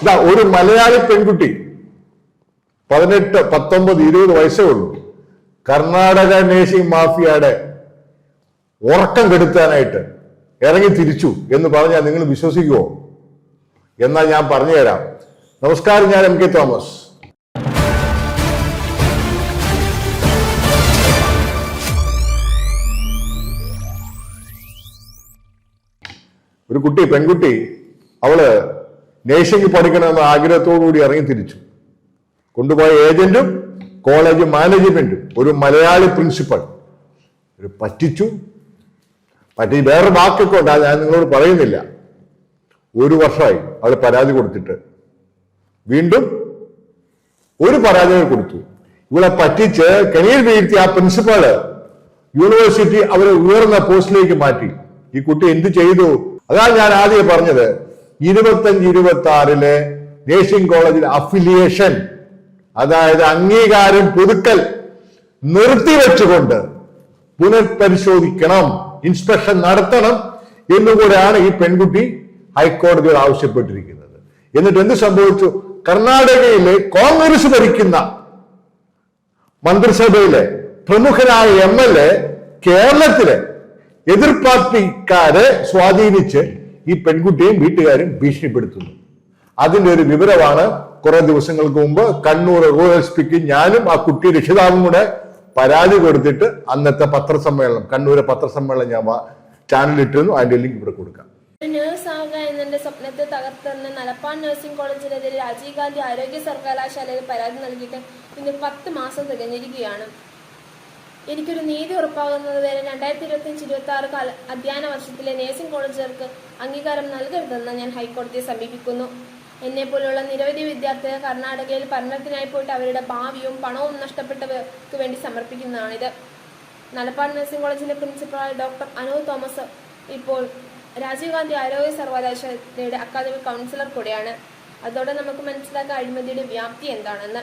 ഇതാ ഒരു മലയാളി പെൺകുട്ടി പതിനെട്ട് പത്തൊമ്പത് ഇരുപത് വയസ്സേ ഉള്ളൂ. കർണാടക നേഴ്സിംഗ് മാഫിയയുടെ ഉറക്കം കെടുത്താനായിട്ട് ഇറങ്ങി തിരിച്ചു എന്ന് പറഞ്ഞാൽ നിങ്ങൾ വിശ്വസിക്കുമോ എന്നാൽ ഞാൻ പറഞ്ഞുതരാം. നമസ്കാരം ഞാൻ എം കെ തോമസ്. ഒരു കുട്ടി പെൺകുട്ടി അവൾ നേഴ്സിംഗ് പഠിക്കണമെന്ന ആഗ്രഹത്തോടുകൂടി ഇറങ്ങി തിരിച്ചു. കൊണ്ടുപോയ ഏജന്റും കോളേജ് മാനേജ്മെന്റും ഒരു മലയാളി പ്രിൻസിപ്പൽ ഒരു പറ്റിച്ചു. പറ്റി വേറെ വാക്കൊക്കെ ഉണ്ട് ഞാൻ നിങ്ങളോട് പറയുന്നില്ല. ഒരു വർഷമായി അവൾ പരാതി കൊടുത്തിട്ട്. വീണ്ടും ഒരു പരാതി കൂടി കൊടുത്തു. ഇവളെ പറ്റിച്ച് കെണിയിൽ വീഴ്ത്തി ആ പ്രിൻസിപ്പാൾ യൂണിവേഴ്സിറ്റി അവരെ ഉയർന്ന പോസ്റ്റിലേക്ക് മാറ്റി. ഈ കുട്ടി എന്ത് ചെയ്തു? അതാണ് ഞാൻ ആദ്യം പറഞ്ഞത്. ഇരുപത്തഞ്ച് ഇരുപത്തി ആറിലെ നേഴ്സിംഗ് കോളേജിൽ അഫിലിയേഷൻ അതായത് അംഗീകാരം പുതുക്കൽ നിർത്തിവെച്ചുകൊണ്ട് പുനഃപരിശോധിക്കണം ഇൻസ്പെക്ഷൻ നടത്തണം എന്നുകൂടെയാണ് ഈ പെൺകുട്ടി ഹൈക്കോടതിയോട് ആവശ്യപ്പെട്ടിരിക്കുന്നത്. എന്നിട്ട് എന്ത് സംഭവിച്ചു? കർണാടകയിലെ കോൺഗ്രസ് ഭരിക്കുന്ന മന്ത്രിസഭയിലെ പ്രമുഖനായ എം എൽ എ കേരളത്തിലെ എതിർ പാർട്ടിക്കാരെ സ്വാധീനിച്ച് ഈ പെൺകുട്ടിയെയും വീട്ടുകാരും ഭീഷണിപ്പെടുത്തുന്നു. അതിന്റെ ഒരു വിവരമാണ് കുറെ ദിവസങ്ങൾക്ക് മുമ്പ് കണ്ണൂർ റൂറൽ എസ് പിക്ക് ഞാനും ആ കുട്ടി രക്ഷിതാവും കൂടെ പരാതി കൊടുത്തിട്ട് അന്നത്തെ പത്രസമ്മേളനം കണ്ണൂരെ പത്രസമ്മേളനം ഞാൻ ചാനലിട്ടിരുന്നു അതിന്റെ ലിങ്ക് ഇവിടെ കൊടുക്കാം. നേഴ്സ് ആവുക എന്നെ സ്വപ്നത്തെ തകർത്തെന്ന് നലപ്പാൻ നഴ്സിംഗ് കോളേജിനെതിരെ രാജീവ് ഗാന്ധി ആരോഗ്യ സർവകലാശാലയിൽ പരാതി നൽകിയിട്ട് ഇന്ന് പത്ത് മാസം തികഞ്ഞിരിക്കുകയാണ്. എനിക്കൊരു നീതി ഉറപ്പാകുന്നത് വരെ രണ്ടായിരത്തി ഇരുപത്തിയഞ്ച് ഇരുപത്തി ആറ് കാല അധ്യയന വർഷത്തിലെ നേഴ്സിംഗ് കോളേജുകൾക്ക് അംഗീകാരം നൽകരുതെന്ന് ഞാൻ ഹൈക്കോടതിയെ സമീപിക്കുന്നു. എന്നെ പോലുള്ള നിരവധി വിദ്യാർത്ഥികൾ കർണാടകയിൽ പഠനത്തിനായി പോയിട്ട് അവരുടെ ഭാവിയും പണവും നഷ്ടപ്പെട്ടവർക്ക് വേണ്ടി സമർപ്പിക്കുന്നതാണിത്. നലപ്പാട് നഴ്സിംഗ് കോളേജിന്റെ പ്രിൻസിപ്പളായ ഡോക്ടർ അനു തോമസ് ഇപ്പോൾ രാജീവ് ഗാന്ധി ആരോഗ്യ സർവകലാശാലയുടെ അക്കാദമിക് കൗൺസിലർ കൂടെയാണ്. അതോടെ നമുക്ക് മനസ്സിലാക്കാൻ അഴിമതിയുടെ വ്യാപ്തി എന്താണെന്ന്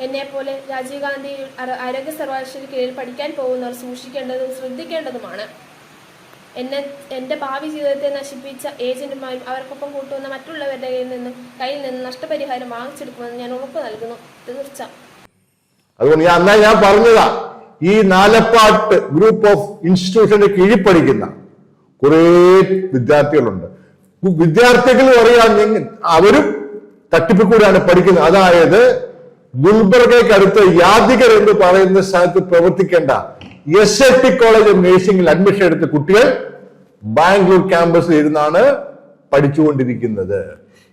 എന്നെ പോലെ രാജീവ് ഗാന്ധി ആരോഗ്യ സർവകലാശാല കീഴിൽ പഠിക്കാൻ പോകുന്നവർ സൂക്ഷിക്കേണ്ടതും ശ്രദ്ധിക്കേണ്ടതുമാണ്. എന്നെ എന്റെ ഭാവി ജീവിതത്തെ നശിപ്പിച്ച ഏജന്റുമാരും അവർക്കൊപ്പം കൂട്ടുന്ന മറ്റുള്ളവരുടെ കയ്യിൽ നിന്നും കയ്യിൽ നിന്ന് നഷ്ടപരിഹാരം വാങ്ങിച്ചെടുക്കുമെന്ന് ഞാൻ ഉറപ്പ് നൽകുന്നു. തീർച്ച. അതുകൊണ്ട് ഞാൻ അന്നാ ഞാൻ പറഞ്ഞതാ. ഈ നാലപ്പാട്ട് ഗ്രൂപ്പ് ഓഫ് ഇൻസ്റ്റിറ്റ്യൂഷന്റെ കീഴിൽ പഠിക്കുന്ന കുറേ വിദ്യാർത്ഥികളുണ്ട്. വിദ്യാർത്ഥികൾ പറയാൻ അവരും തട്ടിപ്പിൽ കൂടെയാണ് പഠിക്കുന്നത്. അതായത് ഗുൽബർഗയ്ക്ക് അടുത്ത് യാദികർ എന്ന് പറയുന്ന സ്ഥലത്ത് പ്രവർത്തിക്കേണ്ട S A T college of നഴ്സിംഗിൽ admission എടുത്ത കുട്ടികൾ ബാംഗ്ലൂർ ക്യാമ്പസിൽ ഇരുന്നാണ് പഠിച്ചുകൊണ്ടിരിക്കുന്നത്.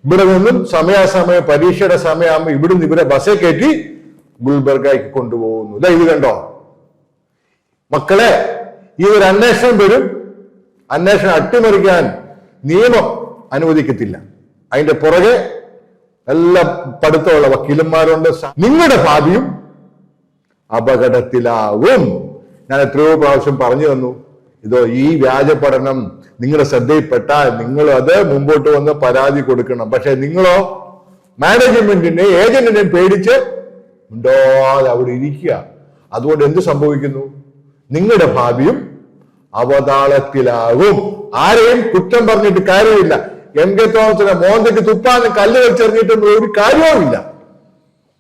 ഇവിടെ നിന്നും സമയാസമയം പരീക്ഷയുടെ സമയമാകുമ്പോൾ ഇവിടുന്ന് ഇവരെ ബസ്സേ കയറ്റി ഗുൽബർഗയ്ക്ക് കൊണ്ടുപോകുന്നു. ഇതാ ഇത് കണ്ടോ? മക്കളെ ഈ ഒരു അന്വേഷണം വരും. അന്വേഷണം അട്ടിമറിക്കാൻ നിയമം അനുവദിക്കത്തില്ല. അതിന്റെ പുറകെ എല്ലാ പഠിത്തമുള്ള വക്കീലന്മാരുണ്ട്. നിങ്ങളുടെ ഭാവിയും അപകടത്തിലാവും. ഞാൻ എത്രയോ പ്രാവശ്യം പറഞ്ഞു തന്നു. ഇതോ ഈ വ്യാജ പഠനം നിങ്ങളുടെ ശ്രദ്ധയിൽപ്പെട്ടാൽ നിങ്ങൾ അത് മുമ്പോട്ട് വന്ന് പരാതി കൊടുക്കണം. പക്ഷെ നിങ്ങളോ മാനേജ്മെന്റിനെ ഏജന്റിനെ പേടിച്ച് ഉണ്ടോതെ അവിടെ ഇരിക്കുക. അതുകൊണ്ട് എന്ത് സംഭവിക്കുന്നു? നിങ്ങളുടെ ഭാവിയും അവതാളത്തിലാകും. ആരെയും കുറ്റം പറഞ്ഞിട്ട് കാര്യമില്ല. എം കെ തോമസിന്റെ മോന്തയ്ക്ക് തുപ്പാന്ന് കല്ല് വെച്ചെറിഞ്ഞിട്ടൊന്നും ഒരു കാര്യവുമില്ല.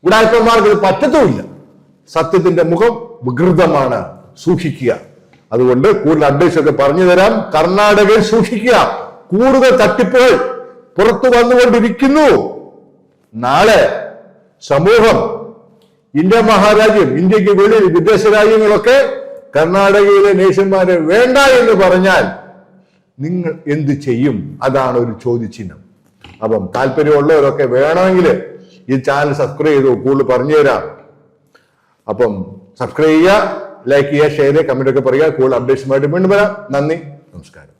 ഉടായ്പന്മാർക്ക് പറ്റത്തുമില്ല. സത്യത്തിന്റെ മുഖം വികൃതമാണ് സൂക്ഷിക്കുക. അതുകൊണ്ട് കൂടുതൽ അഡ്വൈസ് ഒക്കെ പറഞ്ഞു തരാം. കർണാടകയിൽ സൂക്ഷിക്കുക. കൂടുതൽ തട്ടിപ്പുകൾ പുറത്തു വന്നുകൊണ്ടിരിക്കുന്നു. നാളെ സമൂഹം ഇന്ത്യ മഹാരാജ്യം ഇന്ത്യയ്ക്ക് വെളിയിൽ വിദേശ രാജ്യങ്ങളൊക്കെ കർണാടകയിലെ നേഴ്സുമാരെ വേണ്ട എന്ന് പറഞ്ഞാൽ നിങ്ങൾ എന്ത് ചെയ്യും? അതാണ് ഒരു ചോദ്യചിഹ്നം. അപ്പം താല്പര്യമുള്ളവരൊക്കെ വേണമെങ്കിൽ ഈ ചാനൽ സബ്സ്ക്രൈബ് ചെയ്തു കൂടുതൽ പറഞ്ഞു തരാം. അപ്പം സബ്സ്ക്രൈബ് ചെയ്യുക ലൈക്ക് ചെയ്യുക ഷെയർ ചെയ്യുക കമന്റ് ഒക്കെ പറയുക. കൂടുതൽ അപ്ഡേഷനുമായിട്ട് വീണ്ടും വരാം. നന്ദി നമസ്കാരം.